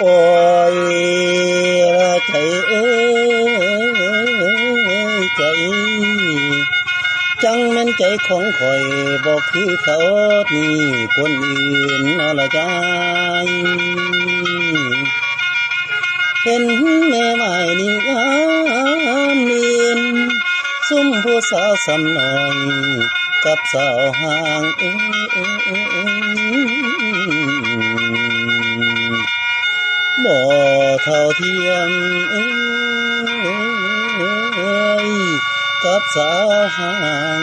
โอ้ยละใจเอ้ยใจจังแม่นใจของข่อยบอกคือเขานี่คนอื่นเอาละใจเห็นแม่ไม้นี่งามเนียนซุ่มผู้สาวสำน้อยกับสาวห่างเอ้ เท่าเทียมเอ้ยกับสาวหาง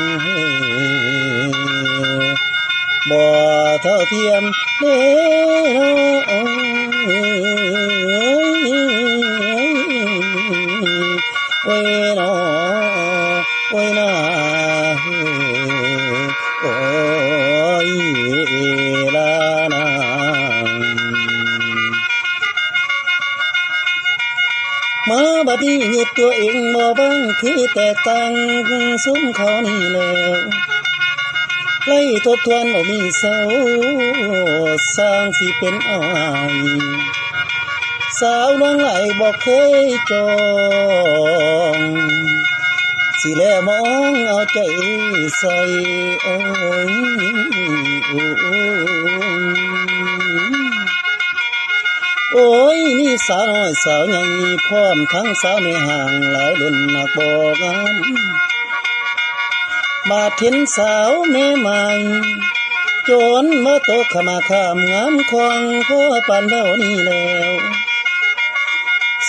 บ่เท่าเทียมเด้อโอ้ มาบัดนี้เหยียดตัวเองบ่บ้างคือแตกต่างซุ้มเขานี่แล้วไล่ทบทวนบ่มีเศร้าสร้างสิเป็นอายสาวน้องไหลบอกเคยจองสิแลมองเอาใจใส่โอ้ย ยนี่สาวน้อยสาวใหญ่พร้อมทั้งสาวไม่ห่างหลายรุ่นนักบอกงามมาเห็นสาวแม่ใหม่จนมาตกขมาข้ามงามควงพ่อปานเท่านี้แล้ว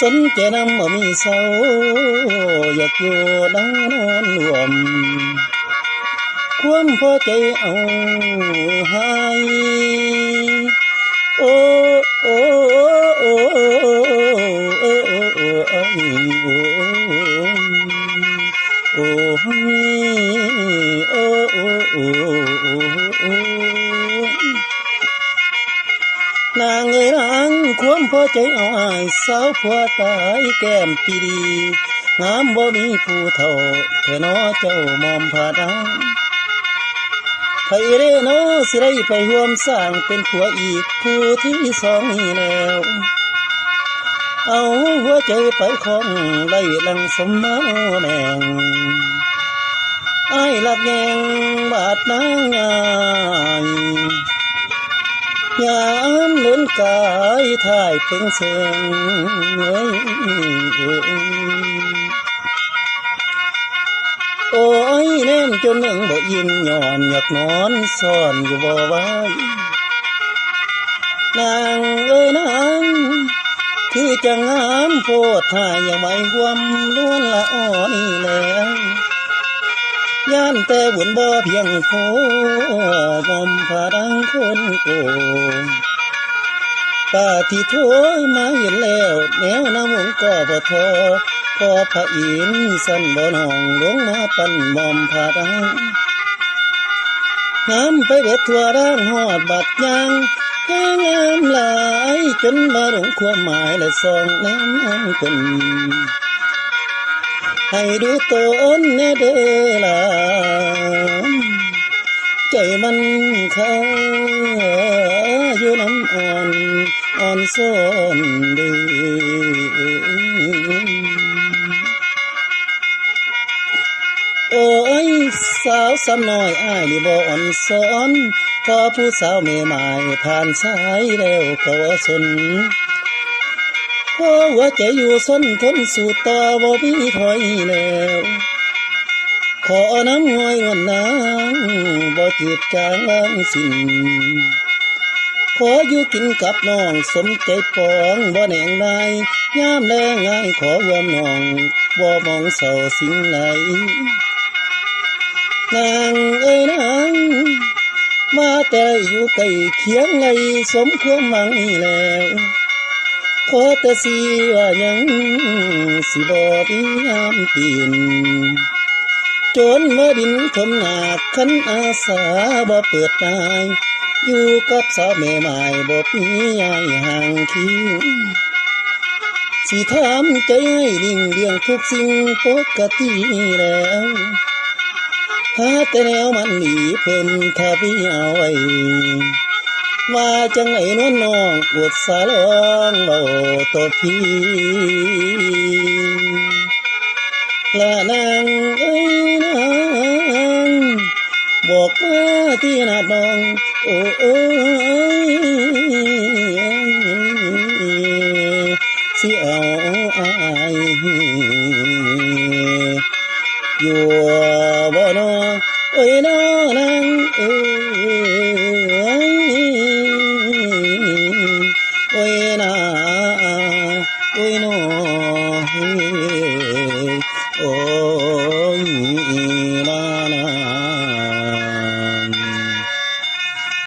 สนใจนำบ่มีเศร้าอยากอยู่นอนรวม ความพอใจเอาห้โพอใจเอาอายสาวผัวตายแก้มปีดีงามบ่มีผู้เท่าแค่น้อเจ้ามอมผาดังไผเรโนสิได้ไปร่วมสร้างเป็นผัวอีกผู้ที่สองนี้แล้ว เอาหัวใจไปของไล่ลังสมมาแมงไอ้ลักแยงบาดนางงายยา กายถ่ายเป็นเสียงเอ้ยเอ้ยโอ้ยแน่นจนหนึ่งบ่ยิ้มย้อนอยากนอนซ่อนอยู่บ่ไว้นางเอ้ยนางคือจะงามโพดท่าอย่าไม่หวมล้วนละอ่อนแล้วย่านแต่บุญบ่เพียงพอบอมผาดังคนโก ป้าที่โถมาเห็นแล้ว แนวน้ำมงก็บ่ทอพอพระอินสันบ่นองลงมาปั่นมอมผาดังน้ำไปเบ็ดทั่วร่างหอดบัดยางแค่งามหลายจนมาหลงความหมายและสองแนมน้ำคนให้ดูต้นแน่เด้อล่ะใจมันเข้า Sunday. Ôi, sao sắm nồi ai đi bộ on son, có phú sao mê mài, than sai đeo cầu xuân. พอหัวใจอยู่ส้นทนสู่ต่อบ่มีถอยแล้ว ขอน้ำห้อยวันน้ำบ่จืดจางสิ้น ขออยู่กินกับน้องสมใจปองบ่แหน่งนายยามแลงง่ายขอรวมน้องบ่มองเศร้าสิ่งไหนนางเอ้ยนางมาแต่อยู่ใกล้เคียงไงสมความหวังแล้วขอแต่สีว่ายังสิบอดีงามปีนจนมาดินทมหนาคันอาสาบ่เปิดตาย อยู่กับสาวแม่ไม้บ่มียายห่างคิวสิถามใจให้ลิ่งเรื่องทุกสิ่งปกติแล้วหาแต่แนวมันหนีเพิ่นถ้าพี่เอาไว้ว่าจังไงนวลน้องอุดสาลองเบาตัวพี่ละนางเอ้ยนางบอกมาที่นาดน้อง chiều ai chùa bò nó ơi nó đang ơi na ơi nó